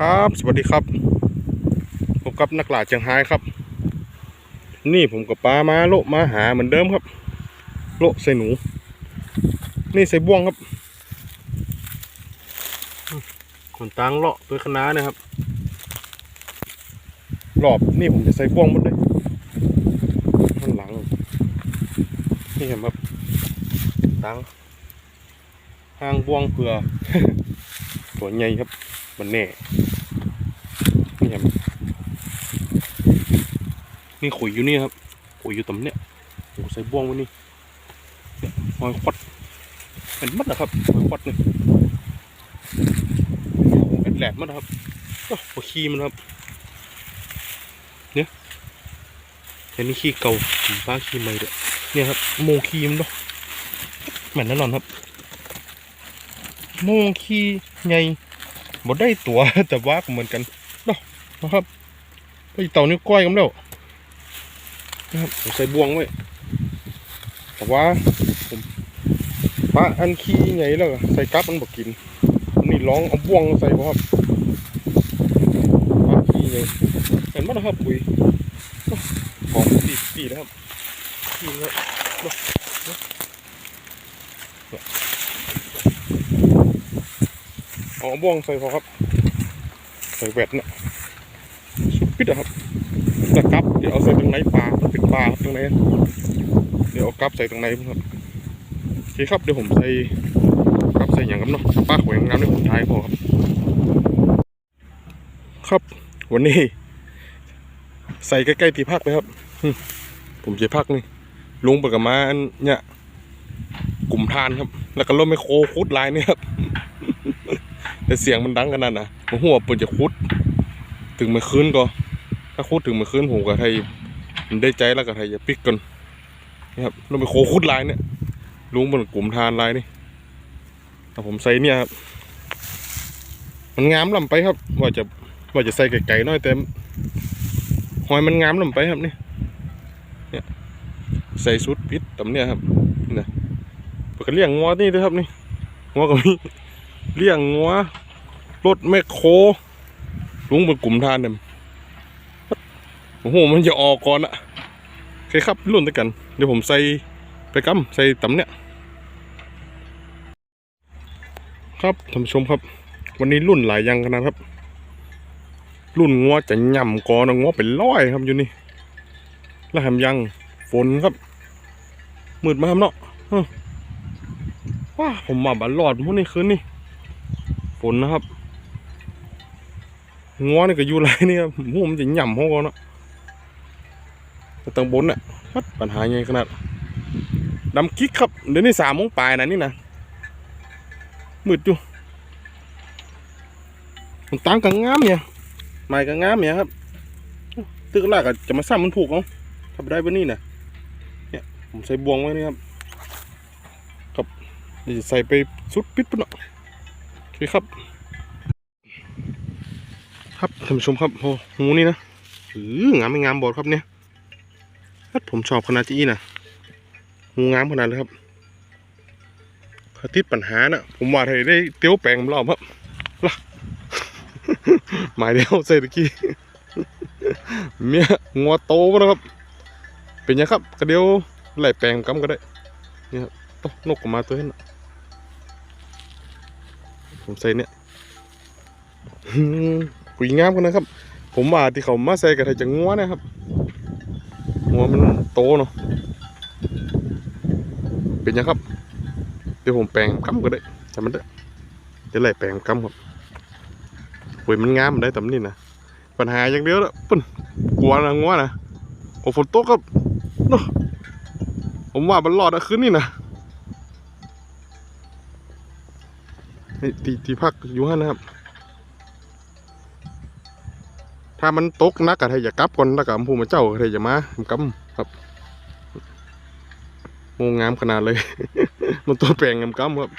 ครับ สวัสดีครับพบกับนักล่าเชียงไฮ้ครับ นี่ผมกับป้ามาโละมาหาเหมือนเดิมครับ โละใส่หนู นี่ใส่บ่วงครับคนตังเลาะตัวคณะนะครับรอบนี่ผมจะใส่บ่วงหมดเลยข้างหลัง นี่เห็นครับตังห้างบ่วงเผื่อตัวใหญ่ครับ มันแน่นี่ครับนี่ขุยอยู่นี่ครับขุยอยู่ตำเนี้ยโอ้ใส่บ่วงไว้นี่หอยควัดเป็นมัดนะครับหอยควัดนี่เป็นแหลมมัดนะครับโอ้หัวขี้มันครับเนี่ยอันนี้ขี้เก่าบ้าขี้ใหม่เด้อเนี่ยครับโมงขี้มันเนาะแม่นแน่นอนครับโมงขี้ใหญ่ บ่ได้ตัวแต่ว่าเหมือนกันเนาะนะครับไปเต่านิ้วก้อยกันแล้วนะครับผมใส่บวงไว้แต่ว่าผมปลาอันขี้ไงแล้วใส่กับมันบ่กินนี่ลองเอาบวงใส่บ่ครับปลาขี้ไงเห็นมั้ยนะครับปุ๋ยของดีดีนะครับขี้แล้วเนาะเนาะเนี่ย เอาบ่วงใส่พอครับ ใส่แวดนี่ยสุดปิดอะครับแล้วกับ เดี๋ยวเอาใส่ตรงไหนปลาเป็นปลาตรงไหนเดี๋ยวเอากับใส่ตรงไหนครับโอเคครับเดี๋ยวผมใส่กับใส่อย่างกับเนาะปลาหวยงามในผมทายพอครับ ครับวันนี้ ใส่ใกล้ๆที่พักเลยครับ ผมจะพักนี่ลุงปกกบมาอันเนี่ยกลุ่มทานครับ แล้วก็ร่มไม่โคคุดลายเนี่ยครับ แต่เสียงมันดังขนาดน่ะผมหัวาเปิดจะคุด ถึงมาคืนก็ ถ้าคุดถึงมาคืนผมก็ไทยมันได้ใจแล้วก็ไทยจะปิกก่อนนี่ครับเราไปโคคุดลายเนี่ยลุงบนกลุ่มทานลายนี่แต่ผมใส่เนี่ยครับมันงามลำไปครับ ว่าจะว่าจะใส่ไก่ๆน้อยแต่หอยมันงามลำไปครับนี่เนี่ยใส่ชุดพิษตำเนี่ยครับนี่นะเปิดเลี้ยงงัวนี่ด้วยครับนี่งัวก็มีเลี้ยงงัว รถแมคโครลุงเป็นกลุ่มทานเนี่ยโอ้โหมันจะออกก่อนอะโอเคครับรุ่นด้วยกัน เดี๋ยวผมใส่ไปกำใส่ตำเนี่ย ครับท่านผู้ชมครับ วันนี้รุ่นหลายยังขนาดครับ รุ่นงัวจะย่ำก่อนงัวเป็นร้อยครับอยู่นี่แล้วแถมยังฝนครับมืดมาครับเนาะว้าผมมาบันรอดพวกนี้คืนนี่ฝนนะครับ งัวนี่ก็อยู่ไรนี่ครับหูมันจะหย่ำห้องก่อนเนาะแต่ตางบนน่ะมัดปัญหาไงขนาดดำกิ๊กครับเดี๋ยวนี้สามโมงปลายนะนี่นะมืดอยู่มันตั้งกังงามเนี่ยไม้กังงามเนี่ยครับตึกแรกก็จะมาซ้ำมันถูกเอาทำได้ปะนี่นะเนี่ยผมใส่บวงไว้นี่ครับครับเดี๋ยวใส่ไปสุดปิดปุ่นเนาะโอเคครับ ครับท่านผู้ชมครับโอ้หูนี่นะหืองามไม่งามบอดครับเนี่ยครัผมชอบขนาดที่นะหูงามขนาดเลยครับถ้าติดปัญหานะผมว่าไทยได้เตี้ยวแปลงรอบครับล่ะหมายเดียวเศรษฐกิจเมียงัวโตมาแล้วครับ เป็นยังครับกระเดียวไหลแปลงกำก็ได้นี่ครับโตนกออกมาตัวนี้นะผมใส่เนี่ย ปุ๋ยงามกันนะครับ ผมว่าที่เขามาใส่กระไทยจะงัวนะครับงัวมันโตเนาะเป็นยังครับ เดี๋ยวผมแปลงกำก็ได้จำมันได้เดี๋ยวไล่แปลงกำครับปุ๋ยมันงามได้ตำนี่นะปัญหาอย่างเดียวละปุ่นกลัวนะงัวนะโอ้ฝนตกครับเนาะผมว่ามันรอดอะคืนนี่นะที่ที่พักอยู่ฮะนะครับ ถ้ามันตกนักกะไทยอย่ากลับก่อนแล้วกับผู้มาเจ้ากะไทยอย่ามาผมกำครับมงงามขนาดเลย มันตัวแปลงงามกำครับ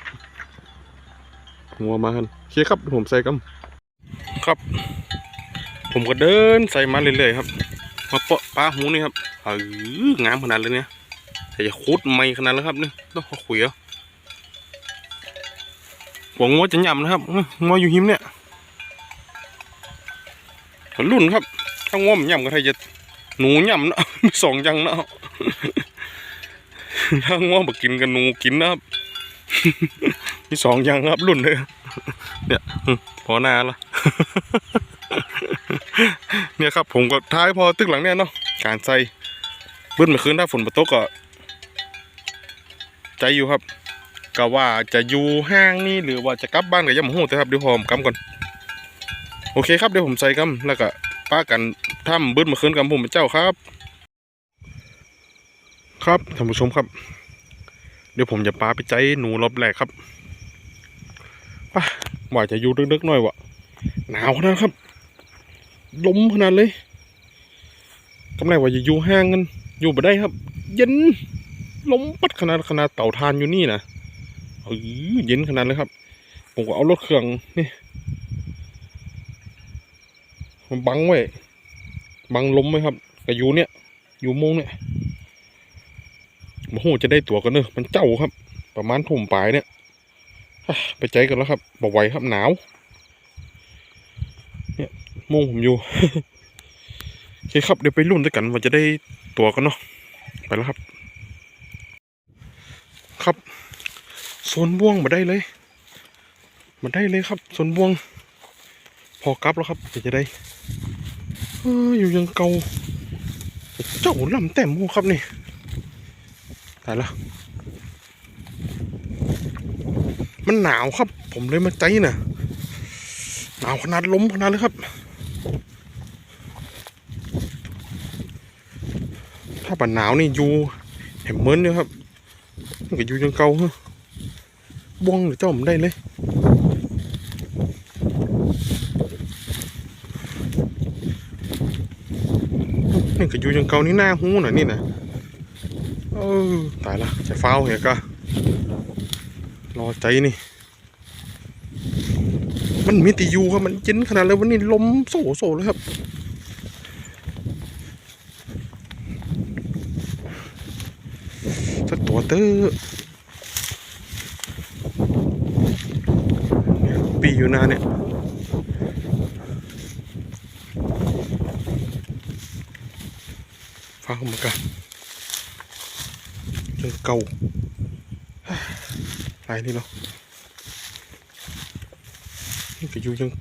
หัวมาฮันโอเคครับผมใส่กำครับ ผมก็เดินใส่มาเรื่อยๆครับมาเปาะปลาหูนี่ครับเอองามขนาดเลยเนี่ยแต่จะคุดไม่ขนาดแล้วครับนี่ต้องขุยเอาหัวงัวจะหย่ำนะครับง้องัวอยู่หิมเนี่ย รุ่นครับถ้าง่วมย่ำก็ไทยจะหนูย่ำเนาะมีสองอยังเนาะถ้าง่วมมากินกันหนูกินนะครับมีสองอยังครับรุ่นเลยเนี่ยพอหน้าละเนี่ยครับผมก็ท้ายพอตึกหลังเนี่ยเนาะการใส่บิ้ลเมื่อคืนถ้าฝนมาตกก็ใจอยู่ครับก็ว่าจะอยู่ห้างนี่หรือว่าจะกลับบ้านกับยำหูแต่ครับเดี๋ยวผมกำก่อน โอเคครับเดี๋ยวผมใส่กำแล้วก็ป้ากันทำเบิ้ลเมื่อคืนกับผมเป็นเจ้าครับ ครับท่านผู้ชมครับ เดี๋ยวผมจะปาไปใจหนูรอบแรกครับป้าว่าจะอยู่ดึกๆหน่อยวะหนาวขนาดครับลมขนาดเลยกำไรว่าจะอยู่ห้างกันอยู่บ่ได้ครับ เย็นลมปัดขนาดขนาดเต่าทานอยู่นี่นะเออเย็นขนาดเลยครับ ผมก็เอารถเครื่องนี่ มันบังไว้ บังล้มไว้ครับกับยูเนี่ยอยู่โมงเนี่ยโอ้โหจะได้ตั๋วกันเนอะมันเจ้าครับ ประมาณทุ่มปลายเนี่ยไปใจกันแล้วครับบอกไหวครับหนาว เนี่ยมงผมอยู่โอเคครับเดี๋ยวไปรุ่นด้วยกันว่าจะได้ตั๋วกันเนาะไปแล้วครับ ครับโซนบ่วงมาได้เลยมาได้เลยครับโซนบ่วง พอกลับแล้วครับจะได้อยู่ยังเกาเจ้าลำแต้มโมครับนี่ตายละมันหนาวครับ ผมเลยมาใจน่ะหนาวขนาดล้มขนาดเลยครับ ถ้าปันหนาวนี่อยู่เห็นเหมือนเนี่ยครับมันก็อยู่ยังเก่าฮะบ้วงหรือเจ้าผมได้เลย นี่ก็อยู่ยังเก่านี่หน้าหูหน่อยนี่นะเออตายละจะฟ้าเหรอกะรอใจนี่ มันมีติยูครับมันเย็นขนาดเลยวันนี้ลมโซโซเลยครับสักตัวเตอปีอยู่นานเนี่ย ฟ้าเข้ามากันจนเก่าไรนี่เนาะนี่ก็อยู่ยัง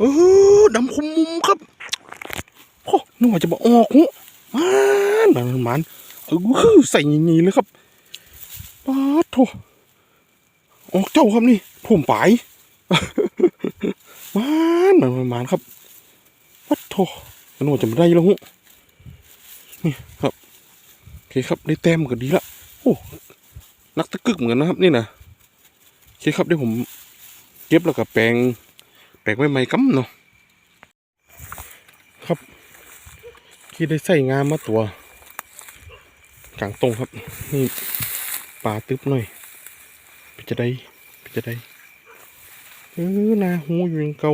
ดับอืมนี่ก็หน้าหูเหมือดำคมมุมครับโอ้นึกว่าจะบอกออกหูมันมันมันเออใส่ยีๆเลยครับป้าดโถออกเจ้าครับนี่ถ่มปลายมันมันมันมันครับวัดโถนึกว่าจะไม่ได้แล้วหูนี่ครับโอเคครับได้แต้มก็ดีละโอ้นักตะกึกเหมือนนะครับนี่นะโอเคครับเดี๋ยวผมเก็บแล้วก็แปลง แปลงไว้ใหม่กัเนาะครับที่ได้ใส่งามมาตัวกลางตรงครับ นี่ปลาตึบหน่อยไปจะได้ไปจะได้เออนาหูอยู่ยังเกา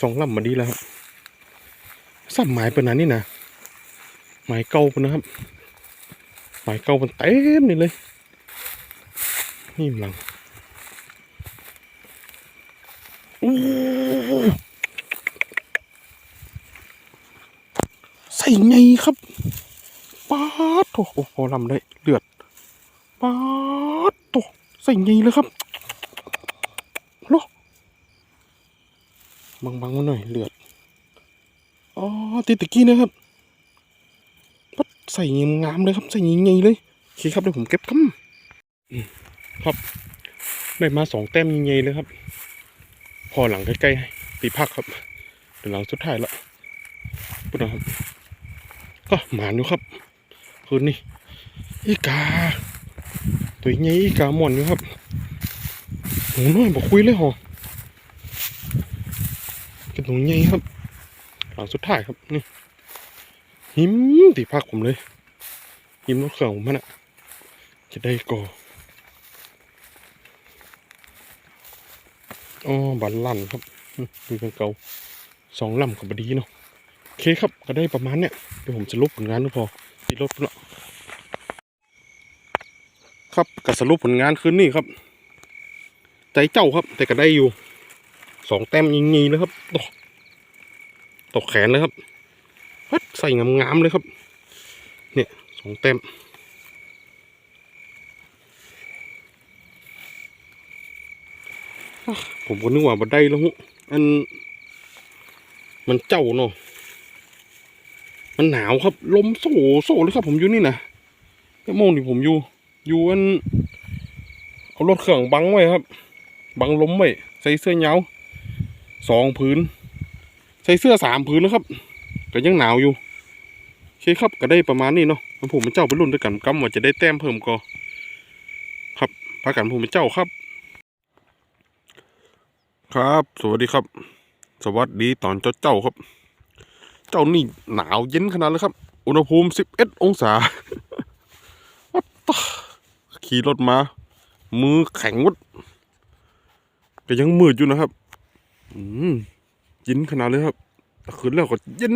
สองลำมาดีแล้วครับสับหมายเป็นนั้นนี่นะหมายเก่าเป็นนะครับ หมายเก่าเป็นเต็มนี่เลยนี่หลังอู้ ส่ไงครับป๊าดโถโอ้โหลำได้เลือดป๊าดโถใส่ไงเลยครับโลบังบังๆมาหน่อยเลือดอ๋อติดตะกี้นะครับปัดใส่ง,งามเลยครับ ใส่ไงๆเลยโอเคครับเดี๋ยวผมเก็บครับอืมครับได้มาสองแต้มไงๆเลยครับ พอหลังใกล้ๆตีพักครับเดี๋ยวหลังสุดท้ายละพูดนะครับ ก็หมานอยู่ครับคืนนี้อีกา ตัวใหญ่อีกาหมอนอยู่ครับหนูน้อยบอกคุยเลยหรอเป็นหนูใหญ่ครับหลังสุดท้ายครับนี่หิมตีพักผมเลยหิมรถเครื่องผมมันอะจะได้ก่ออ๋อบันลั่นครับอืมมีเป็นเก่าสองลำกับบดีเนาะ โอเคครับก็ได้ประมาณเนี้ยเดี๋ยวผมจะลบผลงานก็พอติดรถแล้วครับก็สรุปผลงานคืนนี้ครับ ใจเจ้าครับ แต่ก็ได้อยู่สองแต้มยิงๆเลยครับตกตกแขนเลยครับวัดใส่งามๆเลยครับ เนี่ยสองแต้มผมก็นึกว่าบัได้แล้วฮุอันมันเจ้าเนาะ มันหนาวครับลมโซ่โซ่เลยครับผมอยู่นี่นะแค่โมงที่ผมอยู่ อยู่อันเอารถเครื่องบังไว้ครับ บังลมไว้ใส่เสื้อเหงาสองผืนใส่เสื้อสามผืนแล้วครับก็ยังหนาวอยู่โอเคครับก็ได้ประมาณนี้เนาะมันผมเป็นเจ้าไปรุ่นด้วยกันกำว่าจะได้แต้มเพิ่มก็ครับพากันผมเป็นเจ้าครับ ครับ สวัสดีครับ สวัสดีตอนเจ้าเจ้าครับ เจ้านี่หนาวเย็นขนาดเลยครับ อุณหภูมิสิบเอ็ดองศาวัดตะขี่รถมา มือแข็งวัดก็ยังมืดอยู่นะครับ อืมเย็นขนาดเลยครับต่คืนแล้วก็เย็น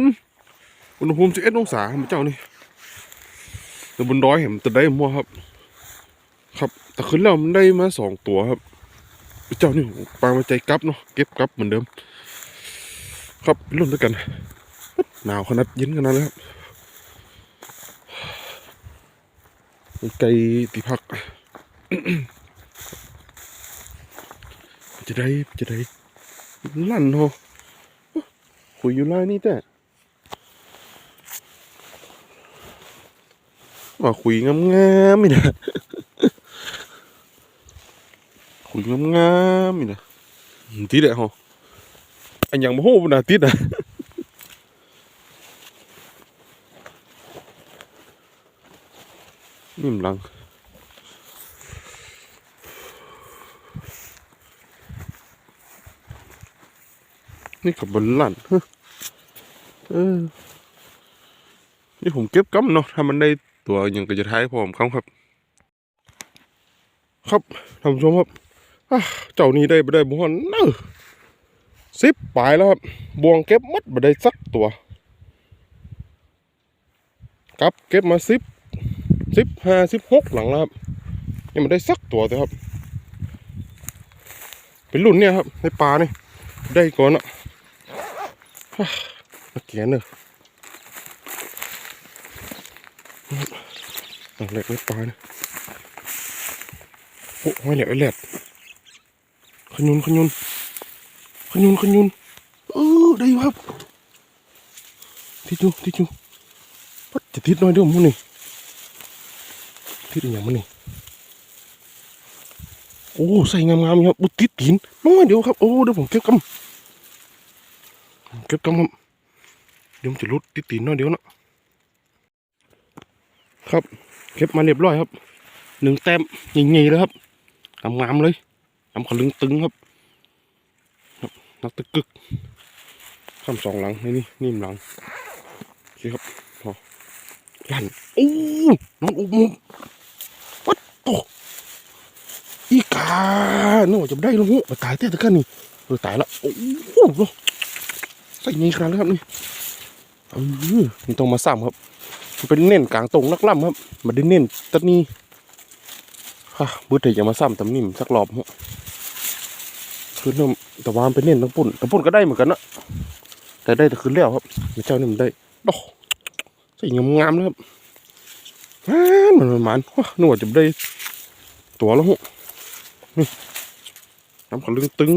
อุณหภูมิสิบเอ็ดองศาครับเจ้านี่แต่บนดอยเห็นจะได้มั่วครับ ครับ แต่คืนแล้วมันได้มาสองตัวครับเจ้านี่ปลามาใจกลับเนาะเก็บกลับเหมือนเดิม ครับรุ่นด้วยกัน หนาวขนาดเย็นขนาดเลยครับไก่ตีพัก จะได้จะได้ลั่นโหคุยอยู่ไรนี่แต่ว่าคุยงามๆนี่นะคุยงามๆนี่นะติดอะฮะอันยังบ่ฮู้บ่น่ะติดอะ นิ่มหลังนี่กับบนลั่นฮะเออนี่ผมเก็บกำเนาะถ้ามันได้ตัวยังก็จะท้ายผมครับครับ ครับท่านผู้ชมครับเจ้านี่ได้บ่ได้บ่ฮอนเนอะสิบปลายแล้วครับบวงเก็บมัดบ่ได้สักตัว ครับเก็บมาสิบ สิบห้าสิบหกหลังแล้วครับยังไม่ได้สักตัวเลยครับ เป็นรุ่นเนี่ยครับในปลานี่ได้ก่อนอะอะมาเกียนเนอะหลังเล็กในปลานี่โอ้ยแหลกไอ้แหลกขยุนขยุนขยุนขยุนเออได้ครับทิดอยู่ทิดอยู่ปัดจะทิดหน่อยเดียวมึงนี่ ทิดอย่างมึงนี่โอ้ใส่งามๆอยู่ครับอุยติดตีนน้อยเดียวครับโอ้เดี๋ยวผมเก็บกำเก็บกำครับเดี๋ยวมันจะรุดติดตีนน้อยเดียวนะครับ เก็บมาเรียบร้อยครับหนึ่งแต้มใหญ่ๆเลยครับงามๆเลยทำขลึงตึงครับครับนักตะกึกข้ามสองหลังนี่นี่นิ่มหลังโอเคครับพอลั่นโอ้น้องอุบมุม วัดโตอีกาโน่จะได้แลวหูตายเต้ตะกันนี่เออตายละโอ้โหใส่ใหญ่ขนาดเลยครับนี่เออนี่ต้องมาซ้ำครับมันเป็นเน้นกลางตรงนักล่ำครับมาได้เน้นตัดนี้ฮะบุตรจะมาซ้ำตำนิ่มสักรอบฮะคือน้ำแต่วามนไปเน้นทั้งปุ่นทั้งปุ่นก็ได้เหมือนกันนะแต่ได้แต่คืนแล้วครับเจ้านี่มันได้ดอกใส่งามๆเลยครับมันมันมันว้าหนวดจะได้ ตัวแล้วฮะนี่น้ำขลึงตึง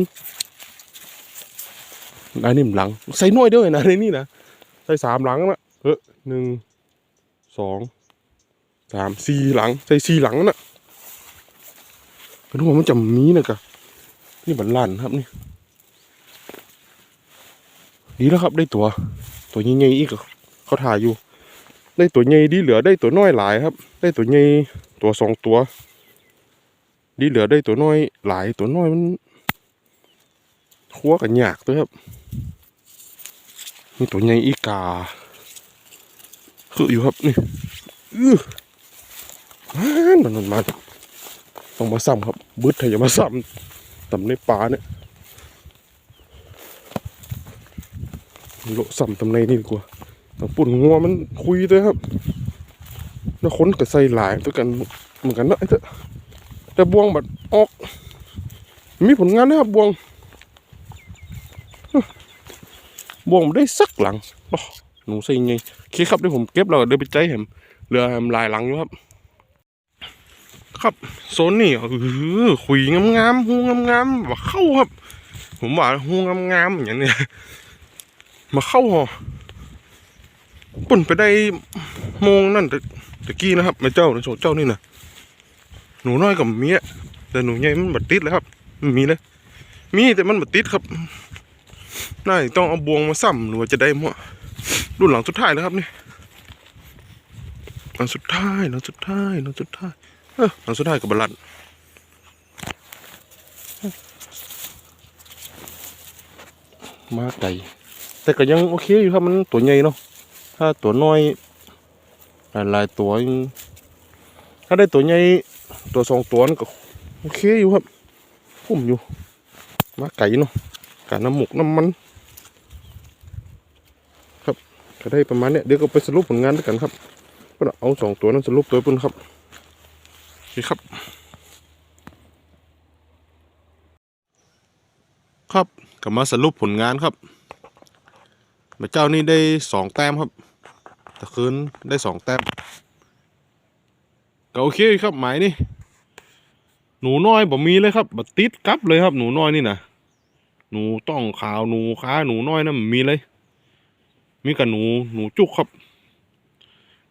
ได้นิ่มหลัง ใส่น้อยเดียวเองนะในนี่นะใส่สามหลังนะเออหนึ่งสองสามสี่หลัง ใส่สี่หลังนะเป็นหัวมันจำมีนะกะนี่บันลันครับนี่ดีแล้วครับได้ตัว ตัวใหญ่ๆอีกเขาถ่ายอยู่ ได้ตัวใหญ่ดีเหลือได้ตัวน้อยหลายครับ ได้ตัวใหญ่ตัวสองตัว ดีเหลือได้ตัวน้อยหลายตัวน้อยมันคั้วกันยากตัวครับนี่ตัวใหญ่อีกาคืออยู่ครับนี่อื้อมันมันมันต้องมาซ้ำครับบึ้ดเธออย่ามาซ้ำต่ำในป่าเนี่ยโลซ้ำต่ำในนี่ดีกว่าต้องปุ่นงัวมันคุยด้วยครับแล้วค้นกับใส่หลายตัวกันเหมือนกันเนาะไอ้เถอ แต่บวงแบัดออก มีผลงานนะครับบวง บวงได้สักหลังหนูใส่ไงโอเคครับเดี๋ยวผมเก็บแล้วเดี๋ยวไปใจแหมเรือแหมลายหลังอยู่ครับ ครับโซนนี่เออคุยงามๆหูงามๆว่าเข้าครับ ผมว่าหูงามๆอย่างนี้มาเข้าหอปุ่นไปได้โมงนั่นตะกี้นะครับไม่เจ้านะโฉเจ้านี่นะ หนูน้อยกับเมียแต่หนูใหญ่มันบัดติดเลยครับมีเลยมีแต่มันบัดติดครับน่าจะต้องเอาบวงมาซ้ำหรือว่าจะได้มั่วรุ่นหลังสุดท้ายแล้วครับนี่หลังสุดท้ายหลังสุดท้ายหลังสุดท้ายเออหลังสุดท้ายกับบลันมาไก่แต่ก็ยังโอเคอยู่ครับมันตัวใหญ่เนาะถ้าตัวน้อยหลายๆตัวถ้าได้ตัวใหญ่ ตัวสองตัวนั่นก็โอเคอยู่ครับพุ่มอยู่ มาไก่เนาะกาน้ำหมกน้ำมัน ครับก็ได้ประมาณเนี้ยเดี๋ยวก็ไปสรุปผลงานด้วยกันครับก็เอาสองตัวนั้นสรุปตัวเพิ่นครับโอเคครับ ครับกลับมาสรุปผลงานครับพระเจ้านี่ได้สองแต้มครับตะคืนได้สองแต้ม ก็โอเคครับหมายนี่หนูน้อยบ่มีเลยครับบัติดกลับเลยครับ หนูน้อยนี่นะหนูต้องขาวหนูขาหนูน้อยนะมันมีเลย มีกับหนูหนูจุกครับ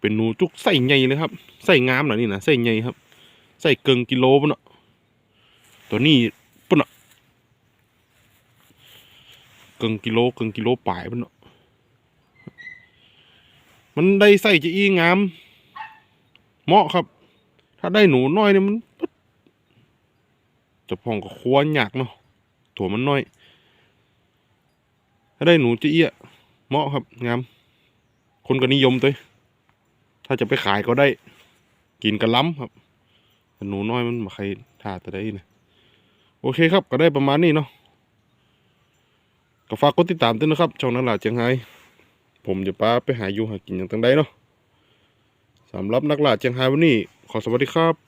เป็นหนูจุกใส่ใหญ่เลยครับใส่งามหน่อยนี่นะใส่ใหญ่ครับ ใส่เกิงกิโลปะเนาะตัวนี้ปะเนาะเกิงกิโลเกิงกิโลปลายปะเนาะมันได้ใส่จะอีงามเหมาะครับ ถ้าได้หนูน้อยเนี่ยมันจะพองกับควรยากเนาะถั่วมันน้อย ถ้าได้หนูจะเอี้ยเหมาะครับงามคนก็นิยมตัวถ้าจะไปขายก็ได้ กินกระล้ำครับหนูน้อยมันมาใครทาแต่ได้นะโอเคครับ ก็ได้ประมาณนี้เนาะก็ฝากกดติดตามด้วยนะครับช่องนักล่าเจียงไฮ้ผมจะป้าไปหาอยู่หากินอย่างตั้งใดเนาะ สำหรับนักล่าเจียงไฮ้วันนี้ ขอสวัสดีครับ